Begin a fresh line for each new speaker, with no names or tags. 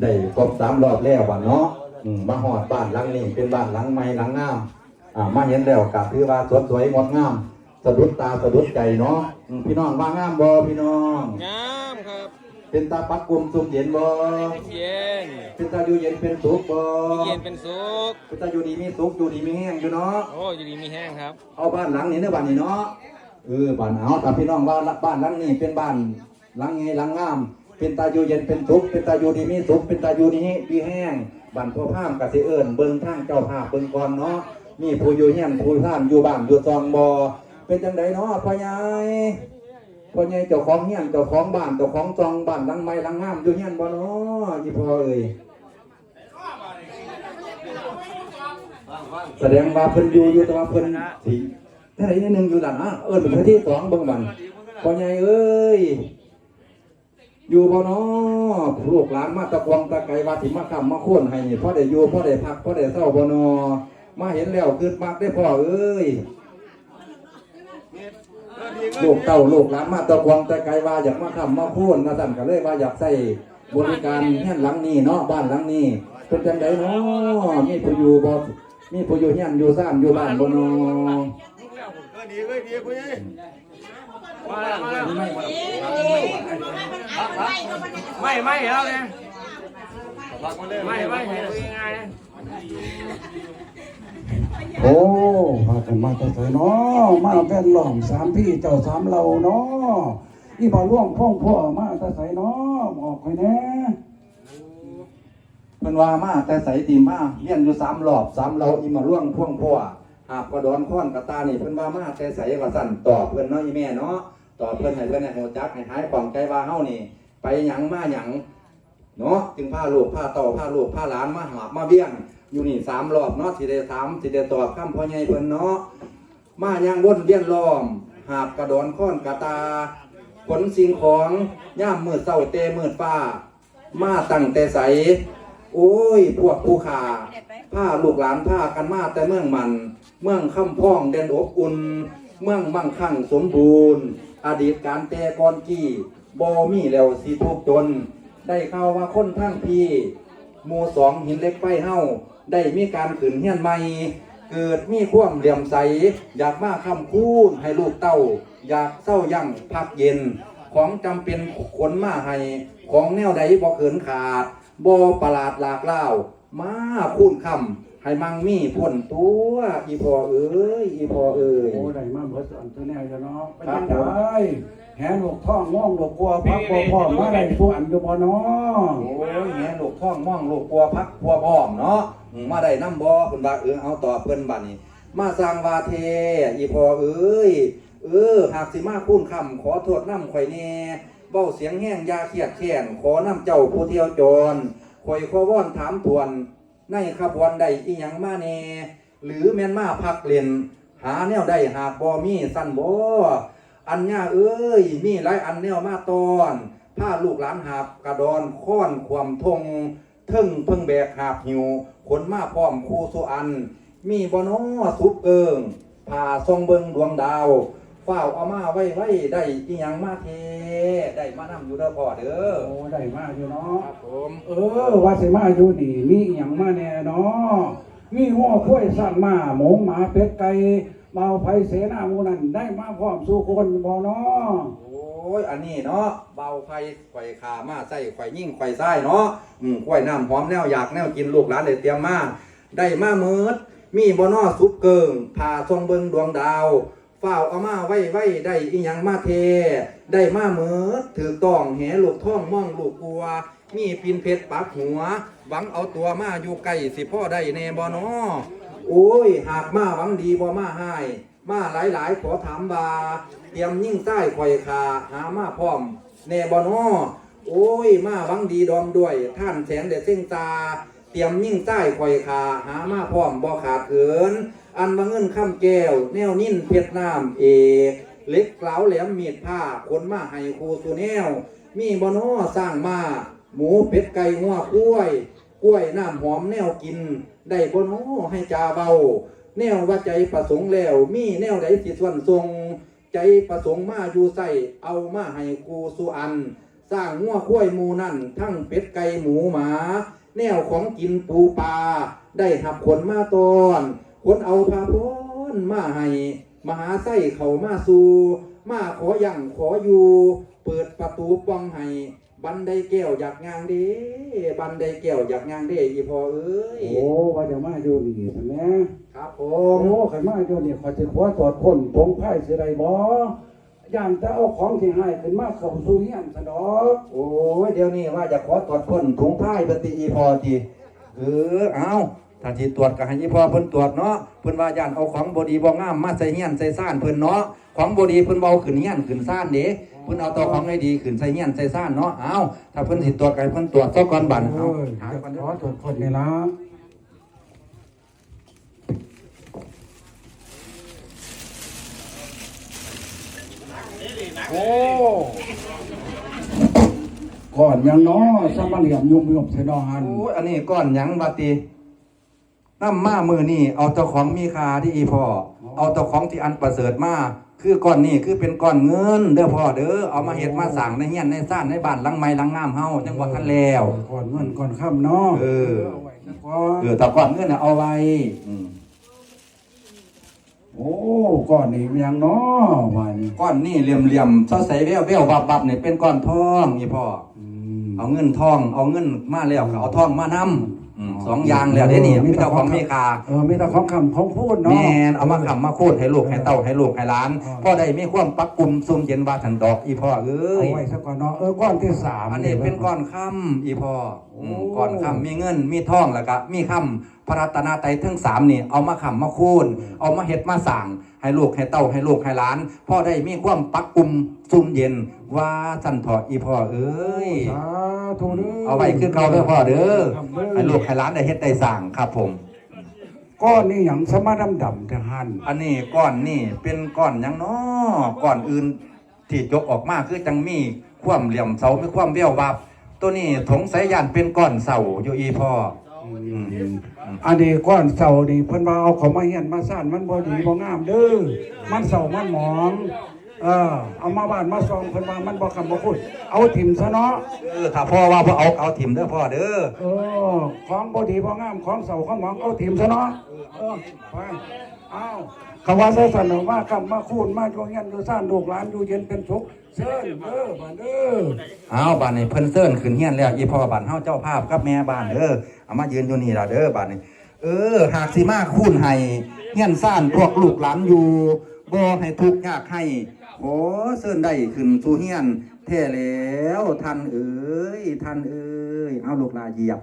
ได้ครบสามรอบแล้ววันเนาะอืมมาหอดบ้านหลังนี้เป็นบ้านหลังใหม่หลังงามอ่ามาเห็นแล้วกับถือว่าสดสวยงดงามสะดุดตาสะดุดใจเนาะอืมพี่น้องว่างามบ่พี่น้อง
งามครับ
เป็นตาปักกลุ่มสุขเย็นบ่
เย็น
เป็นตาอยู่เย็นเป็นสุขบ่
เย็นเป็นสุข
เป็นตาอยู่ดีมีสุขอยู่ดีมีแห้งอยู่เนาะ
โอ้อยู่ดีมีแห้งครับ
เอาบ้านหลังนี้เนอะบ้านนี้เนาะเออบ้านเอาแต่พี่น้องว่าบ้านหลังนี้เป็นบ้านหลังไงหลังงาม เป็นตาอยู่เย็นเป็นสุขเป็นตาอยู่ดีมีสุขเป็นตาอยู่ดีดีแห้งบ้านพ่อพามกสิเอิญเบิ่งทางเจ้าภาพเบิ่งก่อนเนาะมีผู้อยู่เฮียนผู้ท่านอยู่บ้านอยู่ซองบ่เป็นจังไดเนาะพ่อใหญ่พ่อใหญ่เจ้าของเฮียนเจ้าของบ้านเจ้าของซองบ้านลังไม้ลังงามอยู่เฮียนบ่เนาะยี่พ่อเอ้ยแสดงว่าเพิ่นอยู่อยู่แต่ว่าเพิ่นสิท่าไหนนิดนึงอยู่ด้านนะเอิ้นเป็นที่สองเบิ่งบันพ่อใหญ่เอ้ย อยู่บ่นาะลูกหลานมาตะกวงตะไกว่าสิมาคำมาค่นให้นี่พ่อได้อยู่พ่อได้พักพ่อได้เศร้าบ่นาะมาเห็นแล้วคืดมากได้พ่อเอ้ยลูกเต้าลูกหลานมาตะกวงตะไกว่าอยากมาคำมาค่นนะสั่นก็เลยว่าอยากใส่บริการเฮียนหลังนี้เนาะบ้านหลังนี้เป็นจังไดเนาะมีผู้อยู่บ่มีผู้อยู่เฮียนอยู่ซ่านอยู่บ้านบ่นา
มาแล้วมาแล้วไม่ไม่แล้วเนี่ยไม่ไม่เห็นยังไง
โอ้มากันมาแต่เถอะเนาะมาแว่นหล่อมสามพี่เจ้าสามเราเนาะอีบ่ล่วงพ่องพ่อมาแต่ใส่เนาะบอกให้แน่
เพิ่นว่ามาแต่ใสตีมาเลี้ยนอยู่สามรอบสามเราอีมาร่วงพ่วงพ่อหาบกระดอนค้อนกระตานี่เพิ่นว่ามาแต่ใสว่าสั่นตอบเพิ่นเนาะอีแม่เนาะ ตอบเพิ่อนให้เพิ่นให้ฮู้จักให้หายความใจว่าเฮานี่ ไปหยังมาหยังเนาะจึงพาลูกพาต่าพาลูกพาหลานมาหาบมาเบี้ยง อยู่นี่สามรอบเนาะสิได้ถามสิได้ตอบคำพ่อใหญ่เพิ่นเนาะมายังวนเวียนล้อม หาบกระดอนค้อนกระตาขนสิ่งของย่ามมืดเศร้าเตมืดฟ้า มาตั้งแต่ใส โอ้ย พวกผู้ขาผ้าลูกหลานผ้ากันมาแต่เมืองมัน เมืองคำพ้องเด่นอบอุ่น เมืองมั่งคั่งสมบูรณ์ อดีตการแต่ก่อนกี้บอมีแล้วสิทุกจน ได้ข่าวว่าคนทั้งพี่หมู่สองหินเล็กไฟเฮาได้มีการขืนเฮียนใหม่ เกิดมีความเหลี่ยมใส อยากมาคำคูณให้ลูกเต้า อยากเศร้ายั่งพักเย็น ของจำเป็นขนมาให้ ของแนวใดบ่เขินขาดบ่ประหลาดหลากเล่าวมาคูณคำ ให้มั่งมีพ้นตัวอีพอเอ้ยอีพอเอ้ย
โอ้ได้มาเบิดอันตัวแน่จะเนาะไป
ครั
ยั
บ
งไงแหนลูกท้องง่วงลูกกลัวพักบ่พ่อมาได้ทุกอันอยู่บ่เนาะ
โอ้ยแหลูกท่องม่องลูกปัวพักปัวพร้อมเนาะอืมมาได้น้ำบ่เพิ่นว่าเออเอาต่อเพิ่นบัดนี้ มาสร้างวาเทอีพอเอ้ยเออหากสิมาคุ้นคำขอโทษน้ำข่อยแน่เบ้าเสียงแห้งอยาเครียดแค้นขอน้ำเจ้าผู้เที่ยวจรข่อยขอว่อนถามทวน ในขบวนใดอีหยังมาแน่หรือแม่นมาพักเล่นหาแนวใดหากบ่มีสั้นบ่อันย่าเอ้ย มีหลายอันแนวมาตอนผ้าลูกหลานหาบกระดอนค้อนความทงเทิงเพิ่งแบกหาบหิวขนมาพร้อมครูสุอัน มีบ่น้อสุบเกิงผ่าทรงเบิงดวงดาว เฝ้าวเอามาไว้ไว้ได้อีหยังมาเทได้มานำอยู่เด้อพ่อเด้อ
โอ้ได้มาอยู่เนาะ
ครับผม
เออว่าสิมาอยู่นี่มีอหย่างมาแน่เนาะมีหัวข้วยสั่นมาหมูหมาเป็ดไก่เมาไผเสนาหมูนั่นได้มาพร้อมสู่คนบ่เนาะ
โอ้ยอันนี้เนาะเบาไฟไข่ขามาใส่ไข่ยิ่งไข่ไส้เนาะอืมกล้วยน้ำหอมแนวอยากแนวกินลูกหลานเลยเตรียมมาได้มาเมิดมีบ่นอซุปเกิงผ่าทรงเบิงดวงดาวเฝ้าวเอามาไว้ไว้ได้อีหยังมาเท ได้มาเมิดถือต้องแหลูกท่องม่องลูกกลัว มีปินเพชรปักหัว หวังเอาตัวมาอยู่ใกลสิพ่อได้แน่บ่นอโอ้ย หากมาหวังดีบ่มาให้มาหลายๆขอถามบาเตรียมยิ่งใต้ข่อยขาหามาพร้อม แน่บ่นอโอ้ย มาหวังดีดอมด้วย ท่านแสงเด็ดเส้นตา เตรียมยิ่งใต้ข่อยขาหามาพร้อมบ่ขาดเขิน อันบางเงินข้ามแก้ว แนวนิ่นเพชรน้ำเอกเล็กเกลาแหลมมีดผ้าคนมาให้ครูสุแนว มีบ่นอสร้างมา หมูเป็ดไก่หัวกล้วย กล้วยน้ำหอมแนวกิน ได้บ่นอให้จาเบา แนวว่าใจประสงค์แล้ว มีแนวใดสิส่วนทรง ใจประสงค์มาอยู่ใส่เอามาให้ครูสุอัน สร้างงัวข้วยหมูนั่น ทั้งเป็ดไก่หมูหมา แนวของกินปูปลาได้หับขนมาตอนขนเอาพาพ้นมาให้มหาไส้เขามาสู่มาขออย่างขออยู่ เปิดประตูป้องให้บันไดแก้วอยากงางเด้บันไดแก้วอยากงางเด้อีพอเอ้ย
โอ้ว่าจะมาอยู่นี่ใช่ไหม
ครับผ
โอ้
ม
ขันมาอยู่นี่ขอจะขอตรวจคนตรงไพ่สิไรบ่ ย่านจะเอาของที่ให้ขึ้นมาเข้าสู่เฮียนซะดอก
โอ้ยเดี๋ยวนี้ว่าจะขอตรวจพ่นถุงผ้ายปฏิอีพอทีเออเอาถ้าที่ตรวจก็ให้อีพอเพิ่นตรวจเนาะเพิ่นว่าย่านเอาของบดีบ่งามมาใส่เฮียนใส่ซ่านเพิ่นเนาะของบดีเพิ่นเบาขึ้นเฮียนขึ้นซ่านเด้เพิ่นเอาตัวของให้ดีขึ้นใส่เฮียนใส่ซ่านเนาะเอาถ้าเพิ่นสิตรวจก็ให้เพิ่นตรวจซะก่อนบัด
เอ
เอา
อ
หา
จะ
ก่อน
ข
เด้อ
อตรวจคนนี่ละ โอ้ก่อนยังน้อสมาเหลี่ยมยุ่มยุ่มเสยดอน
โอ้ยอันนี้ก้อนหยังบัดติน้ำมามือนี่เอาตัวของมีค่าที่อีพอเอาตัวของที่อันประเสริฐมาคือก้อนนี้คือเป็นก้อนเงิน เด้อพ่อเด้อเอามาเฮ็ดมาสั่งในเฮียนในซ่านในบ้านหลังใหม่หลังงามเฮาจังหวัดทันแล้ว
ก่อนเงินก่อนค่ำเนาะ
เออา
ไว้ซะก่อน
เออแต่ก้อนเงินน่ะเอาไว้อืม
โอ้ก่อนนี่มันยังเนาะวัน
ก้อนนี่เหลี่ยมๆเซาใสแววแววบับบับนี่เป็นก้อนทองนี่พ่อ
อืม
เอาเงินทอง เอาเงินมาแล้วก็เอาทองมานำสองอย่างแล้วเด้นี่มีแต่ของมีค่า
เออมีแต่ของคำของพูดเนาะ
แม่นเอามาขำมาโคตรให้ลูกให้เต้าให้ลูกให้หลาน
อ่า
พ่อได้มีความปักกลุ่มซุ่มเย็นว่าทันดอกอีพ่อเอ้
เอา
ย
ไว้ซะก่อนเนาะเออก้อนที่สาม
อันนี้เป็นก้อนค่ำอีพ่อ อืม
โอ้
ก้อนค่ำมีเงินมีทองแล้วก็มีค่ำพระรัตนตรัยทั้งสามนี่เอามาขำมาคูนเอามาเฮ็ดมาสั่งให้ลูกให้เต้าให้ลูกให้หลานพ่อได้มีความปักกลุ่มซุ่มเย็นว่าสันถอดอีพ่อเอ้ย
สาธุเด้อ
เอาไว้คือเก่าเด้อพ่อเด้อ
ครับเด้อ
ให้ลูกให้หลานได้เฮ็ดได้สั่งครับผม
ก้อนนี่หยังสมาดำดำแต่หัน
อันนี้ก้อนนี่เป็นก้อนหยังน้อก้อนอื่นที่ยกออกมาคือจังมีความเหลี่ยมเสามีความเบี้ยววับ ตัวนี้ถงสายยานเป็นก้อนเสาอยู่อีพ่ออืม
อันนี้ก้อนเสานี่เพิ่นว่าเอาเขามาเฮียนมาซ่านมันบ่ดีบ่งามเด้อมันเสามันหมอง เออเอามาบ้านมาซองเพิ่นว่ามันบ่คำบ่พูดเอาถิ่มซะเนาะ
เออถ้าพ่อว่าพ่อเอาเอาถิ่มเด้อพ่อเด้อ
เออของบ่ดีบ่งามของเสาของหมองเอาถิ่มซะเนาะเออไปเอาเขาว่าซะสั่นว่าคำมาคูนมาอยู่เฮียนอยู่ซ่านลูกหลานอยู่เย็นเป็นสุขเชิญเด้อบ้านเด้อ
เอาบ้านนี้เพิ่นเซิ้นขึ้นเฮียนแล้วอีพ่อบ้านเฮาเจ้าภาพกับแม่บ้านเด้อเอามายืนอยู่นี่ล่ะเด้อบ้านนี้เออ หากสิมาคูณให้เฮียนซ่านพวกลูกหลานอยู่บ่ให้ทุกข์ยากให้ โอ้เซิ้นได้ขึ้นสู่เฮียนแท้แล้วท่านเอ๋ยท่านเอ๋ยเอาลูกลาเหยียบ